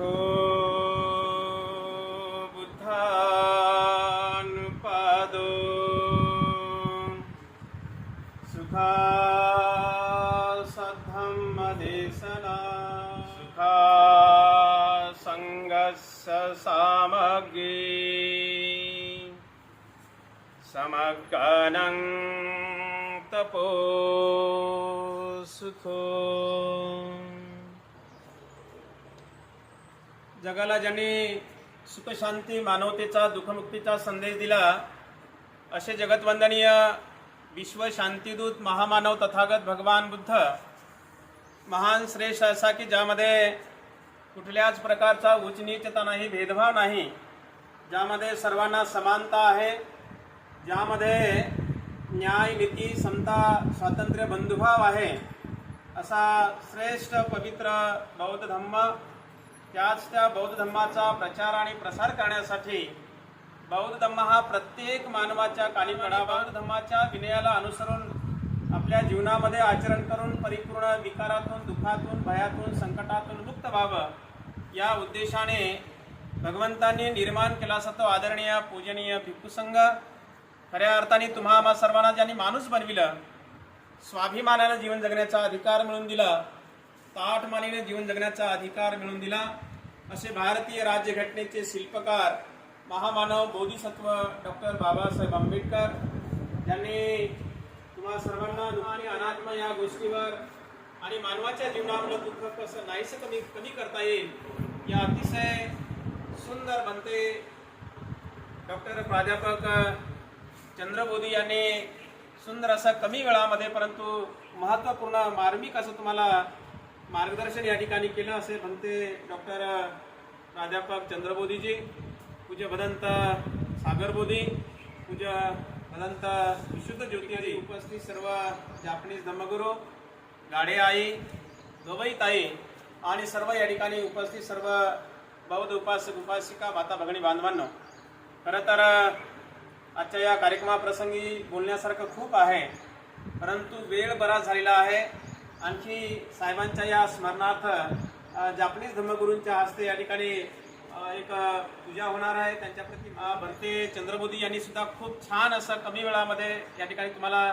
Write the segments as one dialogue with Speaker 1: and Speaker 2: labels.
Speaker 1: सुखो बुद्धानुपादो सुखा सद्धम्मदेशना सुखा सङ्गस्य सामग्री समग्नं तपो सुखो जगाला ज्यांनी सुखशांती मानवतेचा दुःखमुक्तीचा संदेश दिला असे जगतवंदनीय विश्व शांतीदूत महामानव तथागत भगवान बुद्ध महान श्रेष्ठ असा की ज्यामध्ये कुठल्याच प्रकारचा उचनीचता नाही भेदभाव नाही ज्यामध्ये सर्वांना समानता आहे ज्यामध्ये न्याय नीती समता स्वातंत्र्य बंधुभाव आहे असा श्रेष्ठ पवित्र बौद्ध धम्म त्याच त्या बौद्ध धम्माचा प्रचार आणि प्रसार करण्यासाठी बौद्ध धम्म हा प्रत्येक मानवाच्या कानी पडा बौद्ध धम्माच्या विनयाला अनुसरून आपल्या जीवनामध्ये आचरण करून परिपूर्ण विकारातून दुःखातून भयातून संकटातून मुक्त व्हावं. या उद्देशाने भगवंतांनी निर्माण केला असा तो आदरणीय पूजनीय भिक्खूसंघ खऱ्या अर्थाने तुम्हा आम्हा सर्वांना ज्यांनी माणूस बनविलं स्वाभिमानानं जीवन जगण्याचा अधिकार मिळवून दिला ताठमानीने जीवन जगण्याचा अधिकार मिळवून दिला. असे भारतीय राज्यघटनेचे शिल्पकार महामानव बोधिसत्व डॉक्टर बाबासाहेब आंबेडकर यांनी तुम्हा सर्वांना आणि अनात्मा या गोष्टीवर आणि मानवाच्या जीवनामधलं दुःख कसं नाहीसं कमी कमी करता येईल या अतिशय सुंदर बनते. डॉक्टर प्राध्यापक चंद्रबोधी यांनी सुंदर असं कमी वेळामध्ये परंतु महत्त्वपूर्ण मार्मिक असं तुम्हाला मार्गदर्शन या ठिकाणी केलं असे म्हणते डॉक्टर प्राध्यापक चंद्रबोधीजी पूज्य भदंत सागरबोधी पूज्य भदंत विशुद्ध ज्योतिजी उपस्थित सर्व जापनीज धम्मगुरू गाडे आई गवई ताई आणि सर्व या ठिकाणी उपस्थित सर्व बौद्ध उपासक उपासिका माता भगणी बांधवांनो. खरं तर आजच्या या कार्यक्रमाप्रसंगी बोलण्यासारखं खूप आहे परंतु वेळ बराच झालेला आहे. आणखी साहेबांच्या या स्मरणार्थ जापनीज धर्मगुरूंच्या हस्ते या ठिकाणी एक पूजा होणार आहे. त्यांच्याप्रती अ, भरते चंद्रबोधी यांनी सुद्धा खूप छान असं कमी वेळामध्ये या ठिकाणी तुम्हाला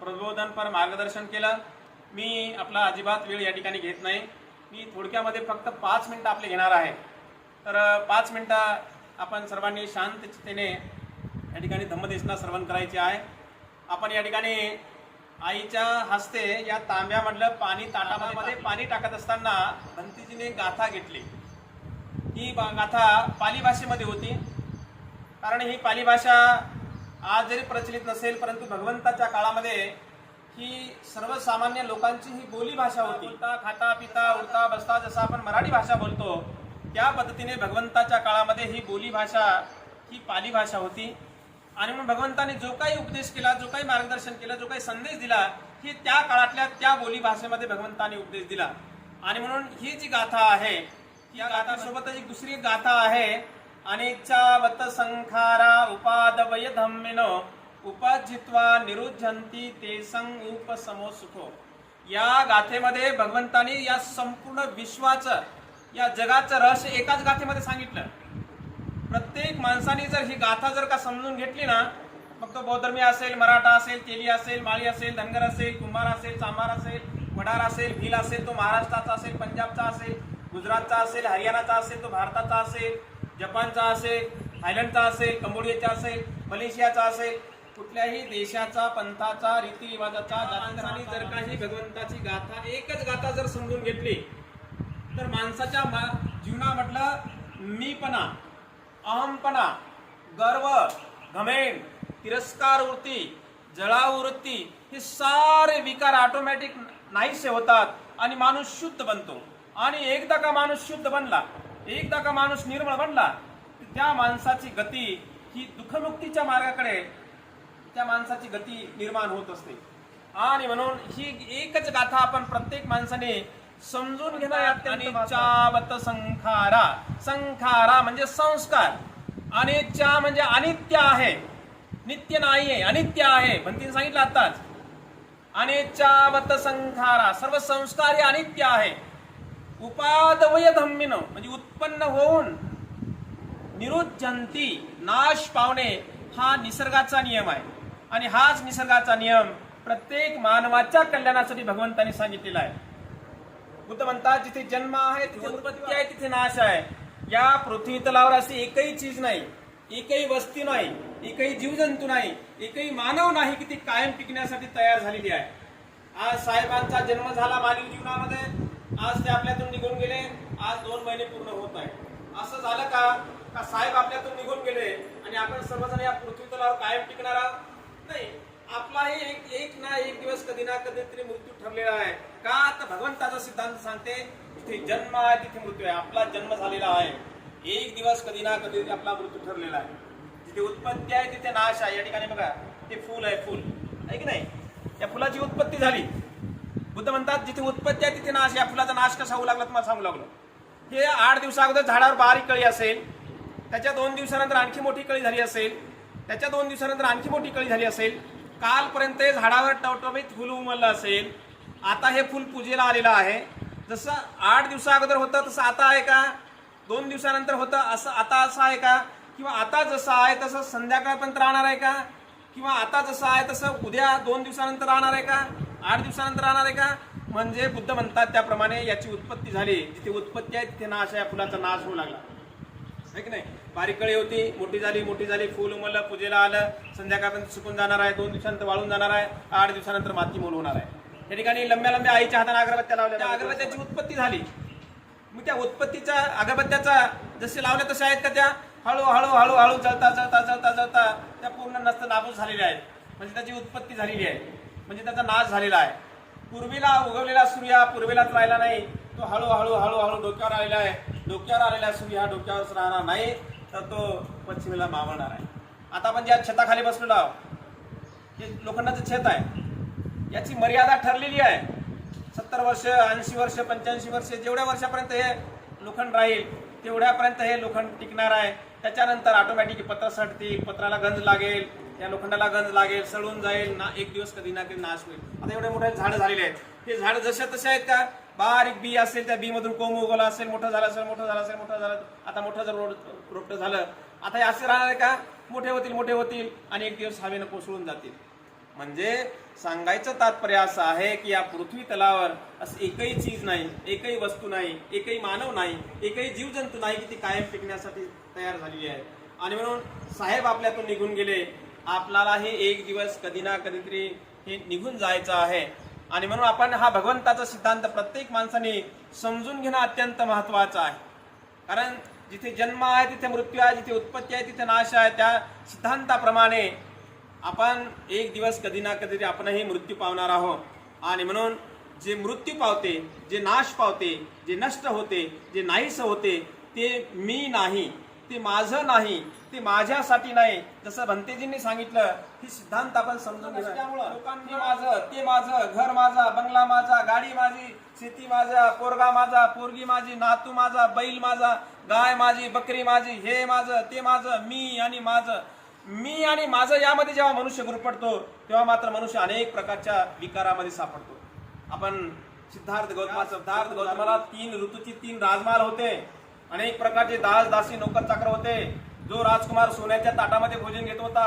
Speaker 1: प्रबोधनपर मार्गदर्शन केलं. मी आपला अजिबात वेळ या ठिकाणी घेत नाही. मी थोडक्यामध्ये फक्त पाच मिनटं आपले घेणार आहे. तर पाच मिनटं आपण सर्वांनी शांत या ठिकाणी धम्मदेशना श्रवण करायचे आहे. आपण या ठिकाणी आईच्या हस्ते या तांब्यामधलं पाणी ताटामध्ये पाणी टाकत असताना भंतीजीने गाथा घेतली. ही गाथा पाली भाषेमध्ये होती. कारण ही पाली भाषा आज जरी प्रचलित नसेल परंतु भगवंताच्या काळामध्ये ही सर्वसामान्य लोकांची ही बोली भाषा होती. बोलता खाता पिता उडता बसता जसा आपण मराठी भाषा बोलतो त्या पद्धतीने भगवंताच्या काळामध्ये ही बोली भाषा ही पाली भाषा होती. आणि मग भगवंताने जो काही उपदेश केला जो काही मार्गदर्शन केलं जो काही संदेश दिला ही त्या काळातल्या त्या बोली भाषेमध्ये भगवंताने उपदेश दिला. आणि म्हणून ही जी गाथा आहे या गाथासोबतच एक दुसरी गाथा आहे. अनिच्छावत संखारा उपादवय धम्मिनो उपजित्वा निरुद्धंती ते संग उपसमो सुखो. या गाथेमध्ये भगवंतानी या संपूर्ण विश्वाचं या जगाचं रहस्य एकाच गाथेमध्ये सांगितलं. प्रत्येक माणसाने जर ही गाथा जर का समजून घेतली ना मग तो बौद्धर्मी असेल मराठा असेल तेली असेल माळी असेल धनगर असेल कुंभार असेल चांभार असेल वडार असेल भील असेल तो महाराष्ट्राचा असेल पंजाबचा असेल गुजरातचा असेल हरियाणाचा असेल तो भारताचा असेल जपानचा असेल थायलंडचा असेल कंबोडियाचा असेल मलेशियाचा असेल कुठल्याही देशाचा पंथाचा रीतिरिवाजाचा माणसाने जर काही भगवंताची गाथा एकच गाथा जर समजून घेतली तर माणसाच्या मा- म्हटलं मीपणा अहमपणा गर्व घमेंड तिरस्कार वृत्ती जळावृत्ती हे सारे विकार ऑटोमॅटिक नाहीसे होतात आणि माणूस शुद्ध बनतो. आणि एकदा का माणूस शुद्ध बनला एकदा का माणूस निर्मळ बनला त्या माणसाची गती ही दुःखमुक्तीच्या मार्गाकडे त्या माणसाची गती निर्माण होत असते. आणि म्हणून ही एकच गाथा आपण प्रत्येक माणसाने समजून घेणं हे अत्यंत अनिच्चावत संखारा. संखारा म्हणजे संस्कार. अनिच्छा म्हणजे अनित्य आहे. नित्य नाही आहे अनित्य आहे. भंतीने सांगितलं आताच अनिच्छावत संखारा. सर्व संस्कार हे अनित्य आहे. उपादवय धम्मिन म्हणजे उत्पन्न होऊन निरुज्जंती नाश पावणे हा निसर्गाचा नियम आहे. आणि हाच निसर्गाचा नियम प्रत्येक मानवाच्या कल्याणासाठी भगवंतांनी सांगितलेला आहे. बुद्ध म्हणतात जिथे जन्म आहे तिथे उत्पत्ती आहे तिथे नाश आहे. या पृथ्वी तलावर अशी एकही चीज नाही एकही वस्ती नाही एकही जीवजंतू नाही एकही मानव नाही की ती कायम टिकण्यासाठी तयार झालेली आहे. आज साहेबांचा जन्म झाला मानवी जीवनामध्ये आज ते आपल्यातून निघून गेले आज दोन महिने पूर्ण होत आहे असं झालं का? का साहेब आपल्यातून निघून गेले आणि आपण सर्वजण या पृथ्वी तलावर कायम टिकणार आहोत? नाही आपलाही एक एक ना एक दिवस कधी ना कधी तरी मृत्यू ठरलेला आहे. का तर भगवंताचा सिद्धांत सांगते? तिथे जन्म आहे तिथे मृत्यू आहे. आपला जन्म झालेला आहे. एक दिवस कधी ना कधी आपला मृत्यू ठरलेला आहे. जिथे उत्पत्ती आहे तिथे नाश आहे. या ठिकाणी बघा ते फुल आहे फुल. आहे की नाही? या फुलाची उत्पत्ती झाली. बुद्ध म्हणतात जिथे उत्पत्ती आहे तिथे नाश या फुलाचा नाश कसा होऊ लागला तुम्हाला सांगू लागलो. हे आठ दिवसा अगोदर झाडावर बारीक कळी असेल. त्याच्या दोन दिवसानंतर आणखी मोठी कळी झाली असेल. त्याच्या दोन दिवसानंतर आणखी मोठी कळी झाली असेल. कालपर्यंत हे झाडावर टवटवीत फुल उमललं असेल. आता हे फुल पूजेला आलेलं आहे. जसं आठ दिवसा अगोदर होतं तसं आता आहे का? दोन दिवसानंतर होतं असं आता असं आहे का? किंवा आता जसं आहे तसं संध्याकाळपर्यंत राहणार आहे का? किंवा आता जसं आहे तसं उद्या दोन दिवसानंतर राहणार आहे का? आठ दिवसानंतर राहणार आहे का? म्हणजे बुद्ध म्हणतात त्याप्रमाणे याची उत्पत्ती झाली. जिथे उत्पत्ती आहे तिथे नाश या फुलाचा नाश होऊ लागला. आहे की नाही? बारीक कळी होती मोठी झाली मोठी झाली फुल उमललं पूजेला आलं. संध्याकाळपर्यंत सुकून जाणार आहे दोन दिवसानंतर वाळून जाणार आहे आठ दिवसानंतर माती मोल होणार आहे. या ठिकाणी लंब्या लंब्या आईच्या हाताने अगरबत्त्या लावल्या त्या अगरबत्त्याची उत्पत्ती झाली. मग त्या उत्पत्तीच्या अगरबत्त्याचा जसे लावल्या तशा आहेत का त्या? हळू हळू हळू हळू जळता जळता जळता जळता त्या पूर्ण नसतं नाबूद झालेल्या आहेत. म्हणजे त्याची उत्पत्ती झालेली आहे. म्हणजे त्याचा नाश झालेला आहे. पूर्वीला उगवलेला सूर्य पूर्वेलाच राहिला नाही. तो हळूहळू हळूहळू डोक्यावर आलेला आहे. डोक्यावर आलेला सूर्य हा डोक्यावरच राहणार नाही तर तो पश्चिमेला मावळणार आहे. आता आपण ज्या छताखाली बसलेलो आहोत हे लोखंडाचं छत आहे. याची मर्यादा ठरलेली आहे. सत्तर वर्ष ऐंशी वर्ष पंच्याऐंशी वर्ष जेवढ्या वर्षापर्यंत हे लोखंड राहील तेवढ्यापर्यंत हे लोखंड टिकणार आहे. त्याच्यानंतर ऑटोमॅटिक पत्र सडतील पत्राला गंज लागेल त्या लोखंडाला गंज लागेल सडून जाईल ना एक दिवस कधी ना कधी नाश होईल. आता एवढे मोठे झाडं झालेले आहेत. हे झाडं जशा तसे आहेत का? बारीक बी असेल त्या बी मधून कोंब उगवला असेल मोठं झालं असेल मोठं झालं असेल मोठं झालं आता मोठं जर रोड रोपटं झालं आता हे असे राहणार आहे का? मोठे होतील मोठे होतील आणि एक दिवस हवेनं कोसळून जातील. म्हणजे सांगायचं तात्पर्य असं आहे की या पृथ्वी तलावर असं एकही चीज नाही एकही वस्तू नाही एकही मानव नाही एकही जीवजंतू नाही की ती कायम टिकण्यासाठी तयार झालेली आहे. आणि म्हणून साहेब आपल्यातून निघून गेले. आपल्याला हे एक दिवस कधी ना कधीतरी हे निघून जायचं आहे. आणि म्हणून आपण हा भगवंताचा सिद्धांत प्रत्येक माणसाने समजून घेणं अत्यंत महत्वाचं आहे. कारण जिथे जन्म आहे तिथे मृत्यू आहे जिथे उत्पत्ती आहे तिथे नाश आहे त्या सिद्धांताप्रमाणे आपण एक दिवस कधी ना कधी आपणही मृत्यू पावणार आहोत. आणि म्हणून जे मृत्यू पावते जे नाश पावते जे नष्ट होते जे नाहीस होते ते मी नाही ते माझं नाही ते माझ्यासाठी नाही. जसं भंतेजींनी सांगितलं ही सिद्धांत आपण समजून घेणं त्यामुळं लोकांनी माझं ते माझं घर माझा बंगला माझा गाडी माझी शेती माझा पोरगा माझा पोरगी माझी नातू माझा बैल माझा गाय माझी बकरी माझी हे माझं ते माझं मी आणि माझं. मी आणि माझं यामध्ये जेव्हा मनुष्य गुरपडतो तेव्हा मात्र मनुष्य अनेक प्रकारच्या विकारामध्ये सापडतो. आपण सिद्धार्थ गौतमाचं सिद्धार्थ गौतमाला तीन ऋतूची तीन राजमाल होते. अनेक प्रकारचे दास दासी नौकर चाकर होते. जो राजकुमार सोन्याच्या ताटामध्ये भोजन घेत होता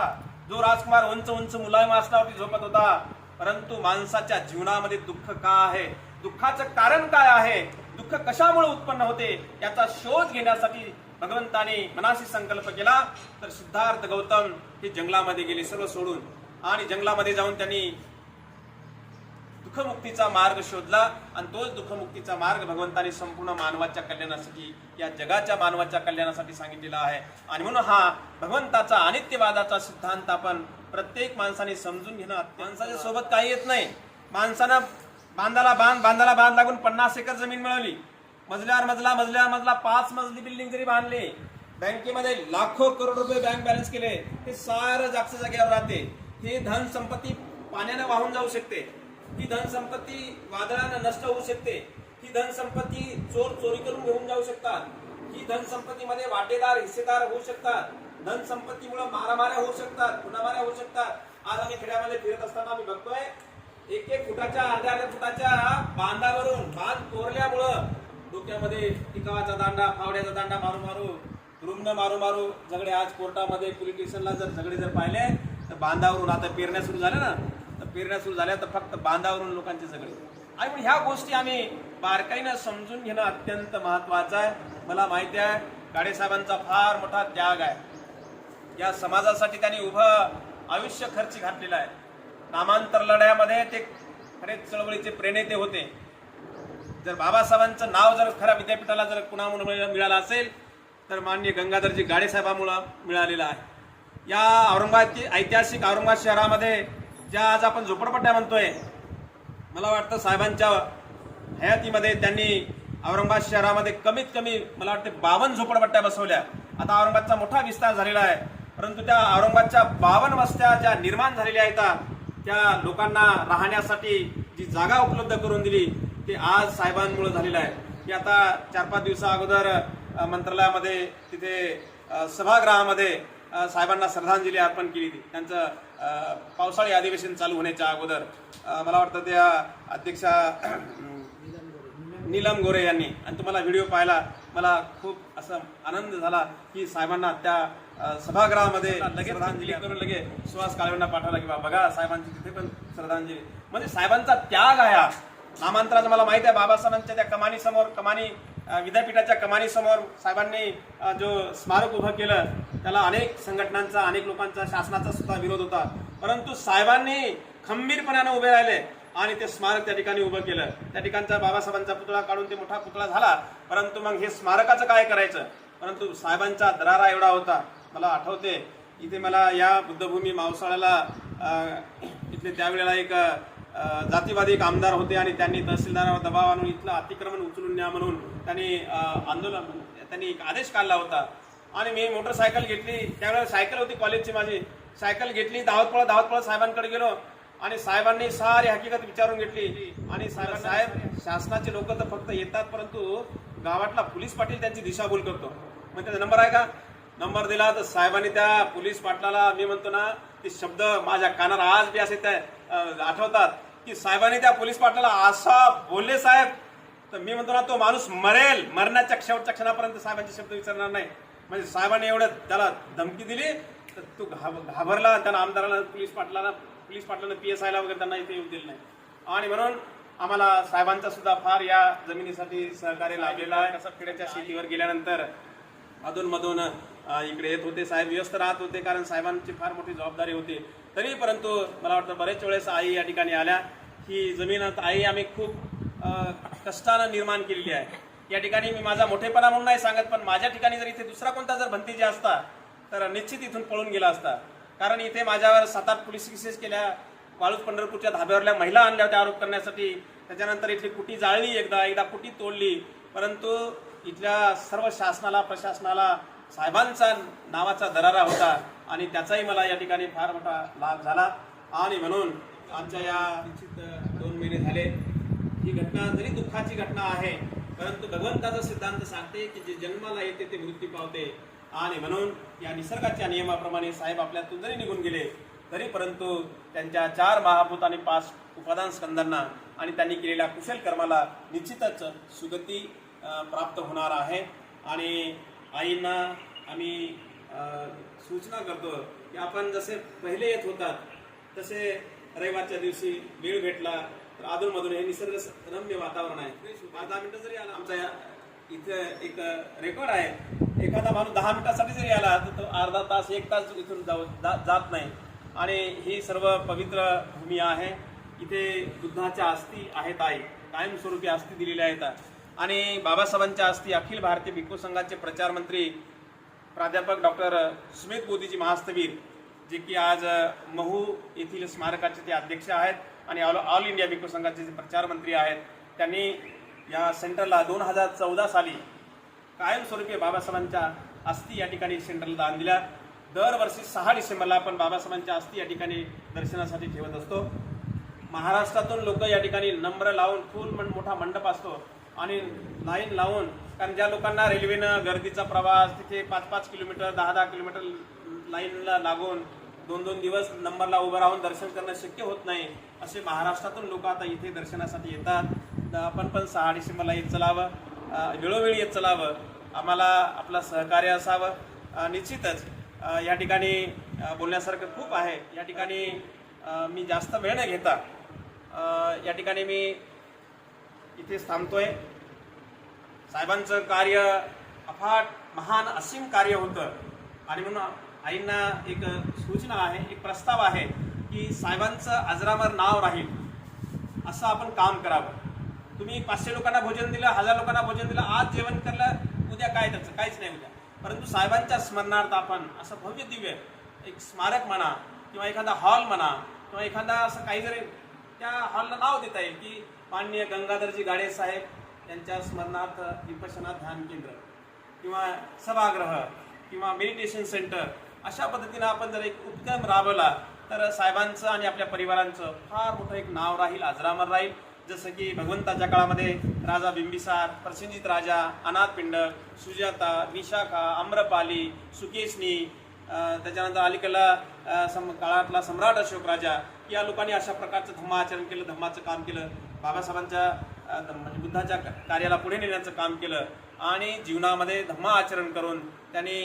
Speaker 1: जो राजकुमार उंच उंच मुलायम आसनावरती झोपत होता परंतु माणसाच्या जीवनामध्ये दुःख का आहे? दुःखाचं कारण काय आहे? दुःख कशामुळे उत्पन्न होते? याचा शोध घेण्यासाठी भगवंताने मनाशी संकल्प केला तर सिद्धार्थ गौतम हे जंगलामध्ये गेले सर्व सोडून. आणि जंगलामध्ये जाऊन त्यांनी दुःखमुक्तीचा मार्ग शोधला आणि तोच दुःखमुक्तीचा मार्ग भगवंताने संपूर्ण मानवाच्या कल्याणासाठी या जगाच्या मानवाच्या कल्याणासाठी सांगितलेला आहे. आणि म्हणून हा भगवंताचा अनित्यवादाचा सिद्धांत आपण प्रत्येक माणसाने समजून घेणं माणसाच्या सोबत काही येत नाही माणसानं बांधाला बांध बांधाला बांध लागून पन्नास एकर जमीन मिळवली मजल्यावर मजला मजल्यावर मजला. पाच मजली बिल्डिंग जरी बांधली बँकेमध्ये लाखो करोड रुपये बँक बॅलन्स केले हे सारं जागच्या जागेवर राहते. हे धन संपत्ती पाण्यानं वाहून जाऊ शकते. ही धन संपत्ती वादळानं नष्ट होऊ शकते. ही धन संपत्ती चोर चोरी करून घेऊन जाऊ शकतात. ही धन संपत्तीमध्ये वाटेदार हिस्सेदार होऊ शकतात. धन संपत्तीमुळे मारामाऱ्या होऊ शकतात गुन्हामाऱ्या होऊ शकतात. आज आम्ही खेड्यामध्ये फिरत असताना आम्ही बघतोय एक एक फुटाच्या अर्ध्या अर्ध्या फुटाच्या बांधावरून बांध कोरल्यामुळं डोक्यामध्ये टिकावाचा दांडा फावड्याचा दांडा मारू मारू रुग्ण मारू मारू झगडे आज कोर्टामध्ये पोलीस स्टेशनला जर झगडे जर पाहिले तर बांधावरून आता पेरण्या सुरू झाल्या ना तर पेरण्या सुरू झाल्या तर फक्त बांधावरून लोकांचे झगडे. आणि पण ह्या गोष्टी आम्ही बारकाईनं समजून घेणं अत्यंत महत्वाचं आहे. मला माहिती आहे गाडेसाहेबांचा फार मोठा त्याग आहे. या समाजासाठी त्यांनी उभं आयुष्य खर्ची घातलेलं आहे. नामांतर लढ्यामध्ये ते खरेच चळवळीचे प्रेरणेते होते. जर बाबासाहेबांचं नाव जर खऱ्या विद्यापीठाला जर कुणामुळे मिळालं असेल तर माननीय गंगाधरजी गाडेसाहेबामुळं मिळालेलं आहे. या औरंगाबादची ऐतिहासिक औरंगाबाद शहरामध्ये ज्या आज आपण झोपडपट्ट्या म्हणतोय मला वाटतं साहेबांच्या हयातीमध्ये त्यांनी औरंगाबाद शहरामध्ये कमीत कमी मला वाटतं बावन्न झोपडपट्ट्या बसवल्या. आता औरंगाबादचा मोठा विस्तार झालेला आहे. परंतु त्या औरंगाबादच्या बावन्न वस्त्या ज्या निर्माण झालेल्या आहेत त्या लोकांना राहण्यासाठी जी जागा उपलब्ध करून दिली ते आज साहेबांमुळे झालेलं आहे. की आता चार पाच दिवसा अगोदर मंत्रालयामध्ये तिथे सभागृहामध्ये साहेबांना श्रद्धांजली अर्पण केली होती. त्यांचं पावसाळी अधिवेशन चालू होण्याच्या अगोदर मला वाटतं त्या अध्यक्षा नीलम गोरे यांनी आणि तुम्हाला व्हिडिओ पाहिला मला खूप असं आनंद झाला की साहेबांना त्या सभागृहामध्ये लगेच श्रद्धांजली करून लगे सुहास काळवेंना पाठवला की बा बघा साहेबांची तिथे पण श्रद्धांजली. म्हणजे साहेबांचा त्याग आहे नामांतराचं मला माहीत आहे बाबासाहेबांच्या त्या कमानीसमोर कमानी विद्यापीठाच्या कमानीसमोर साहेबांनी जो स्मारक उभं केलं त्याला अनेक संघटनांचा अनेक लोकांचा शासनाचा सुद्धा विरोध होता. परंतु साहेबांनी खंबीरपणाने उभे राहिले आणि ते स्मारक त्या ठिकाणी उभं केलं. त्या ठिकाणचा बाबासाहेबांचा पुतळा काढून ते मोठा पुतळा झाला. परंतु मग हे स्मारकाचं काय करायचं? परंतु साहेबांचा दरारा एवढा होता. मला आठवते इथे मला या बुद्धभूमी मावसाळ्याला इथले त्यावेळेला एक जातीवादी एक आमदार होते आणि त्यांनी तहसीलदारावर दबाव आणून इथलं अतिक्रमण उचलून न्या म्हणून त्यांनी आंदोलन त्यांनी एक आदेश काढला होता. आणि मी मोटरसायकल घेतली. त्यावेळेला सायकल होती कॉलेजची माझी. सायकल घेतली. धावतपळ धावतपळ साहेबांकडे गेलो. आणि साहेबांनी सारी हकीकत विचारून घेतली. आणि साहेब साहेब शासनाचे लोक तर फक्त येतात परंतु गावातला पोलीस पाटील त्यांची दिशाभूल करतो. मग त्याचा नंबर आहे का? नंबर दिला तर साहेबांनी त्या पोलीस पाटलाला मी म्हणतो ना ते शब्द माझ्या कानावर आज बी असे त्या आठवतात. की साहेबांनी त्या पोलीस पाटलाला असा बोलले साहेब तर मी म्हणतो ना तो माणूस मरेल मरण्याच्या शेवटच्या क्षणापर्यंत साहेबांचे शब्द विचारणार नाही. म्हणजे साहेबांनी एवढं त्याला धमकी दिली तर तो घाब घाबरला त्याला आमदाराला पोलीस पाटलाला पोलीस पाटलानं पी एस आयला वगैरे त्यांना इथे येऊ दिलं नाही. आणि म्हणून आम्हाला साहेबांचा सुद्धा फार या जमिनीसाठी सहकार्य लाभलेला आहे. कसं खेड्याच्या शेतीवर गेल्यानंतर अधूनमधून इकडे येत होते साहेब व्यस्त राहत होते कारण साहेबांची फार मोठी जबाबदारी होती. तरी परंतु मला वाटतं बरेच वेळेस आई या ठिकाणी आल्या. ही जमीन आई आम्ही खूप कष्टानं निर्माण केलेली आहे. या ठिकाणी मी माझा मोठेपणा म्हणून नाही सांगत पण माझ्या ठिकाणी जर इथे दुसरा कोणता जर भंतीजी असता तर निश्चित इथून पळून गेला असता. कारण इथे माझ्यावर सात आठ पोलीस केसेस केल्या. वाळूज पंढरपूरच्या धाब्यावरल्या महिला आणल्या होत्या आरोप करण्यासाठी. त्याच्यानंतर इथली कुटी जाळली एकदा एकदा कुटी तोडली. परंतु इथल्या सर्व शासनाला प्रशासनाला साहेबांचा नावाचा दरारा होता आणि त्याचाही मला या ठिकाणी फार मोठा लाभ झाला. आणि म्हणून आमच्या या निश्चित दोन महिने झाले. ही घटना जरी दुःखाची घटना आहे परंतु भगवंताचा सिद्धांत सांगते की जे जन्माला येते ते मृत्यू पावते. आणि म्हणून या निसर्गाच्या नियमाप्रमाणे साहेब आपल्यातून जरी निघून गेले तरी परंतु त्यांच्या चार महाभूत आणि पाच उपादान स्कंदांना आणि त्यांनी केलेल्या कुशल कर्माला निश्चितच सुगती प्राप्त होणार आहे. आणि आईंना आम्ही सूचना करतो की आपण जसे पहिले येत होतात तसे रविवारच्या दिवशी वेळ भेटला तर अधूनमधून हे निसर्ग रम्य वातावरण आहे. पाच दहा मिनटं जरी आला आमचा या इथे एक रेकॉर्ड आहे. एखादा माणूस दहा मिनिटासाठी जरी आला तर तो अर्धा तास एक तास इथून जाऊ जा- जात नाही. आणि ही सर्व पवित्र भूमी आहे. इथे बुद्धाच्या अस्थी आहेत आई. कायमस्वरूपी अस्थी दिलेल्या आहेत. आणि बाबासाहेबांच्या अस्थी अखिल भारतीय भिक्खू संघाचे प्रचार मंत्री प्राध्यापक डॉक्टर सुमित मोदीजी महास्तवीर जे की आज महू येथील स्मारकाचे ते अध्यक्ष आहेत आणि ऑल ऑल इंडिया भिक्खू संघाचे जे प्रचारमंत्री आहेत त्यांनी या सेंटरला दोन हजार चौदा साली कायमस्वरूपी बाबासाहेबांच्या अस्थी या ठिकाणी सेंटरला दान दिल्या दरवर्षी सहा डिसेंबरला आपण बाबासाहेबांच्या अस्थी या ठिकाणी दर्शनासाठी ठेवत असतो. महाराष्ट्रातून लोक या ठिकाणी नम्र लावून फुल मन मोठा मंडप असतो. आणि लाईन लावून कारण ज्या लोकांना रेल्वेनं गर्दीचा प्रवास तिथे पाच पाच किलोमीटर दहा दहा किलोमीटर लाईनला लागून दोन दोन दिवस नंबरला उभं राहून दर्शन करणं शक्य होत नाही असे महाराष्ट्रातून लोक आता इथे दर्शनासाठी येतात. आपण पण सहा डिसेंबरला येत चलावं वेळोवेळी येत चलावं. आम्हाला आपलं सहकार्य असावं. निश्चितच या ठिकाणी बोलण्यासारखं खूप आहे. या ठिकाणी मी जास्त वेळ न घेता या ठिकाणी मी इथेच थांबतोय. साहेबांचं कार्य अफाट महान असीम कार्य होतं. आणि म्हणून आईंना एक सूचना आहे एक प्रस्ताव आहे की साहेबांचं अजरामर नाव राहील. असं आपण काम करावं. तुम्ही पाचशे लोकांना भोजन दिलं हजार लोकांना भोजन दिलं आज जेवण करलं उद्या काय त्याचं? काहीच नाही उद्या. परंतु साहेबांच्या स्मरणार्थ आपण असं भव्य दिव्य एक स्मारक म्हणा किंवा एखादा हॉल म्हणा किंवा एखादा असं काही जरी त्या हॉलला नाव देता येईल की माननीय गंगाधरजी गाडे साहेब यांच्या स्मरणार्थ विपशना ध्यान केंद्र किंवा सभागृह किंवा मेडिटेशन सेंटर अशा पद्धतीनं आपण जर एक उपक्रम राबवला तर साहेबांचं आणि आपल्या परिवारांचं फार मोठं एक नाव राहील अजरामर राहील. जसं की भगवंताच्या काळामध्ये राजा बिंबिसार प्रसेनजित राजा अनाथपिंड सुजाता विशाखा आम्रपाली सुकेशनी त्याच्यानंतर अलीकडला सम काळातला सम्राट अशोक राजा या लोकांनी अशा प्रकारचं धम्माचरण केलं धम्माचं काम केलं. बाबासाहेबांच्या म्हणजे बुद्धाच्या कार्याला पुढे नेण्याचं काम केलं आणि जीवनामध्ये धम्मा आचरण करून त्यांनी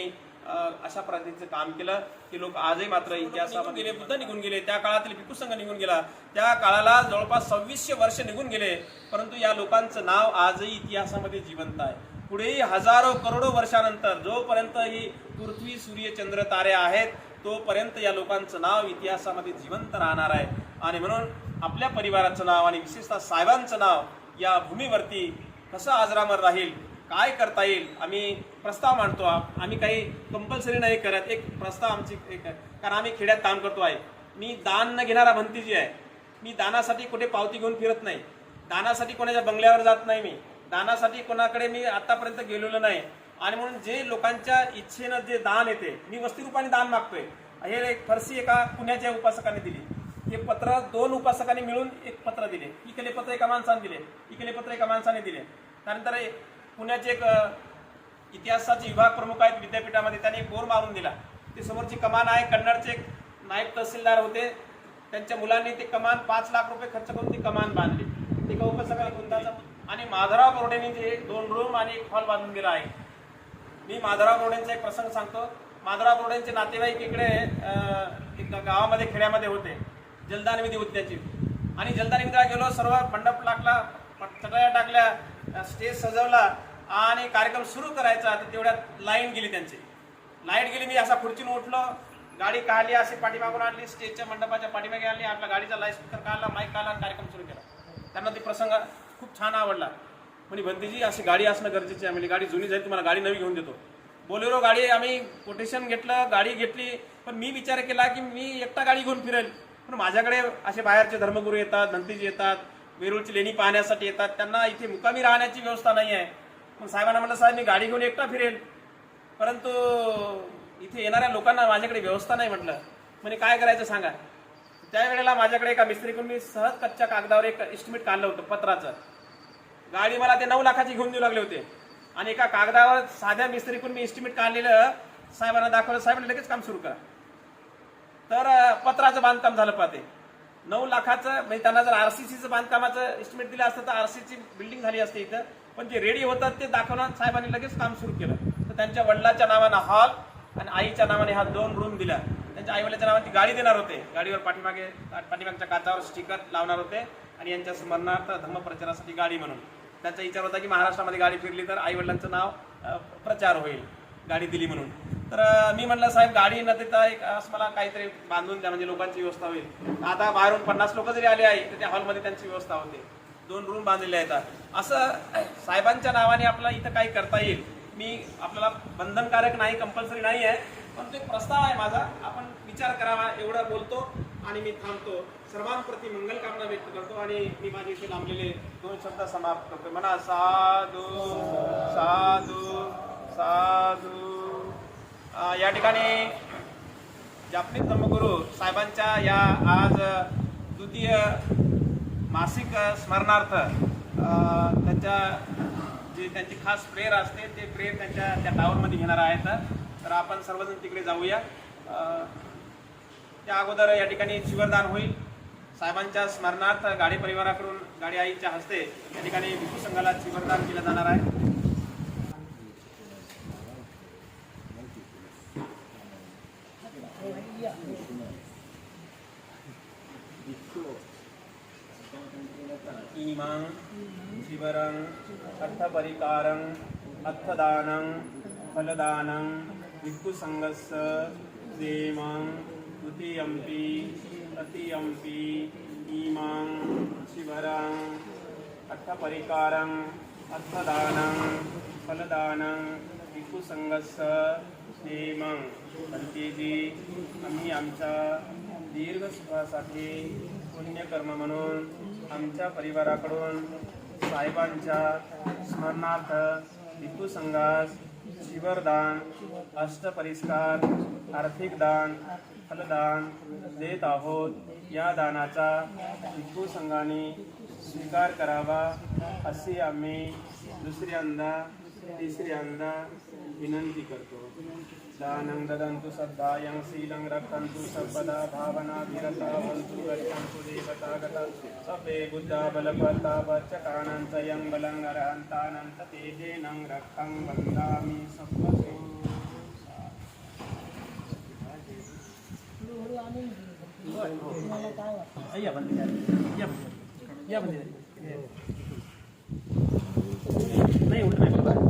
Speaker 1: अशा पद्धतीचं काम केलं. की लोक आजही मात्र इतिहासामध्ये गेले बुद्ध निघून गेले. त्या काळातील भिक्खू संघ निघून गेला. त्या काळाला जवळपास सव्वीसशे वर्ष निघून गेले. परंतु या लोकांचं नाव आजही इतिहासामध्ये जिवंत आहे. पुढेही हजारो करोडो वर्षानंतर जोपर्यंत ही पृथ्वी सूर्य चंद्र तारे आहेत तोपर्यंत या लोकांचं नाव इतिहासामध्ये जिवंत राहणार आहे. आणि म्हणून आपल्या परिवाराचं नाव आणि विशेषतः साहेबांचं नाव या भूमीवरती कसं आजरामर राहील काय करता येईल आम्ही प्रस्ताव मांडतो. आम्ही काही कंपल्सरी नाही करत. एक प्रस्ताव आमची एक कारण आम्ही खेड्यात काम करतो आहे. मी दान न घेणारा भंती जी आहे. मी दानासाठी कुठे पावती घेऊन फिरत नाही. दानासाठी कोणाच्या बंगल्यावर जात नाही मी. दानासाठी कोणाकडे मी आतापर्यंत गेलेलो नाही. आणि म्हणून जे लोकांच्या इच्छेनं जे दान येते मी वस्तीरूपाने दान मागतोय. हे एक फरसी एका पुण्याच्या उपासकाने दिली. हे पत्र दोन उपासकांनी मिळून एक पत्र दिले. इकडे पत्र एका माणसाने दिले इकडे पत्र एका माणसाने दिले. त्यानंतर एक पुण्याचे एक इतिहासाचे विभाग प्रमुख आहेत विद्यापीठामध्ये त्यांनी एक बोर मारून दिला. ते समोरची कमान आहे कन्नडचे एक नायब तहसीलदार होते. त्यांच्या मुलांनी ते कमान पाच लाख रुपये खर्च करून ती कमान बांधली. ते एका उपसकाला गुंताचा आणि माधवराव बोर्डेने जे दोन रूम आणि एक हॉल बांधून दिला आहे. मी माधवराव बोर्डेंचा एक प्रसंग सांगतो. माधवराव बोर्डेंचे नातेवाईक इकडे एक गावामध्ये खेड्यामध्ये होते. जलदान विधी होती त्याची आणि जलदान विधीला गेलो सर्व मंडप लागला चटया टाकल्या स्टेज सजवला आणि कार्यक्रम सुरू करायचा. तर तेवढ्यात लाईन गेली त्यांची. लाइट गेली मी असा खुर्चीनं उठलो. गाडी काढली अशी पाठीमागून आणली स्टेजच्या मंडपाच्या पाठीमागे आणली. आपल्या गाडीचा लाइट स्पीकर काढला माईक काढला आणि कार्यक्रम सुरू केला. त्यांना ते प्रसंग खूप छान आवडला. म्हणजे भंतीजी अशी गाडी असणं गरजेची आहे. म्हणजे गाडी जुनी जाईल तुम्हाला गाडी नवी घेऊन देतो. बोलेरो हो, गाडी आम्ही कोटेशन घेतलं गाडी घेतली. पण मी विचार केला की मी एकटा गाडी घेऊन फिरेल. पण माझ्याकडे असे बाहेरचे धर्मगुरू येतात धंतीजी येतात वेरूळची लेणी पाहण्यासाठी येतात त्यांना इथे मुकामी राहण्याची व्यवस्था नाही आहे. मग साहेबांना म्हटलं साहेब मी गाडी घेऊन एकटा फिरेल परंतु इथे येणाऱ्या लोकांना माझ्याकडे व्यवस्था नाही म्हटलं. म्हणजे काय करायचं सांगा? त्यावेळेला माझ्याकडे एका मिस्त्रीकडून मी सहज कच्च्या कागदावर एक एस्टिमेट काढलं होतं पत्राचं. गाडी मला ते नऊ लाखाची घेऊन देऊ लागले होते. आणि एका कागदावर साध्या मिस्त्रीकडून मी एस्टिमेट काढलेलं साहेबांना दाखवलं साहेबांनी लगेच काम सुरू करा. तर पत्राचं बांधकाम झालं पाहते. नऊ लाखाचं म्हणजे त्यांना जर आरसीसीचं बांधकामाचं एस्टिमेट दिलं असतं तर आरसीची बिल्डिंग झाली असते इथं. पण जे रेडी होतात ते दाखवणार. साहेबांनी लगेच काम सुरू केलं. तर त्यांच्या वडिलाच्या नावानं हॉल आणि आईच्या नावाने हा दोन रूम दिला त्यांच्या आईवडिलाच्या नावाची नावाने ती गाडी देणार होते. गाडीवर पाठीमागे पाठीमागच्या काचावर स्टिकर लावणार होते. आणि यांच्या स्मरणार्थ धम्मप्रचारासाठी गाडी म्हणून. त्यांचा विचार होता की महाराष्ट्रामध्ये गाडी फिरली तर आईवडिलांचं नाव प्रचार होईल. गाडी दिली म्हणून. तर मी म्हणलं साहेब गाडी न देता एक असं मला काहीतरी बांधून द्या म्हणजे लोकांची व्यवस्था होईल. आता बाहेरून पन्नास लोक जरी आले आहे तर त्या हॉलमध्ये त्यांची व्यवस्था होते. दोन रूम बांधलेले आहेत असं साहेबांच्या नावाने आपल्याला इथं काही करता येईल? मी आपल्याला बंधनकारक नाही कंपल्सरी नाही आहे पण तो एक प्रस्ताव आहे माझा. आपण विचार करावा एवढं बोलतो आणि मी थांबतो. सर्वांप्रती मंगल कामना व्यक्त करतो आणि मी माझे इथे लांबलेले दोन शब्द समाप्त करतो. म्हणा साधू साधू. साधू. या ठिकाणी जापनीत धर्मगुरू साहेबांच्या या आज द्वितीय मासिक स्मरणार्थ त्यांच्या जे त्यांची खास प्रेयर असते ते प्रेयर त्यांच्या त्या टावरमध्ये घेणार आहेत. तर आपण सर्वजण तिकडे जाऊया. त्या अगोदर या ठिकाणी शिवरदान होईल. साहेबांच्या स्मरणार्थ गाडी परिवाराकडून गाडी आईच्या हस्ते या ठिकाणी भिक्खू संघाला शिवरदान केलं जाणार आहे इमं शिवरं परिकारं अर्थदानं फलदानं भिक्षुसङ्गस्य देमं तृतीयम्पि तृतीयम्पि इमां शिवरां अर्थपरिकारं अर्थदानं फलदानं भिक्षुसंघस्य नेमं पंचेजी आम्ही आमच्या दीर्घ सुखासाठी पुण्यकर्म म्हणून आमच्या परिवाराकडून साहेबांच्या स्मरणार्थ भिक्खू संघास शिवरदान अष्टपरिष्कार आर्थिक दान फलदान देत आहोत. या दानाचा भिक्खू संघाने स्वीकार करावा अशी आम्ही दुसऱ्यांदा तिसऱ्यांदा विनंती करतो. दानं ददन्तु सद्दायं शीलं रक्षन्तु सर्वदा भावनाभिरता वन्तु रक्षन्तु देवतागता सपे बुद्धा बलपता वच्चकानन्तयं बलं अर्हन्तानन्त तेजेनं रक्षं वन्दामि सप्तसु
Speaker 2: या बंदी या बंदी या बंदी नाही उलट नाही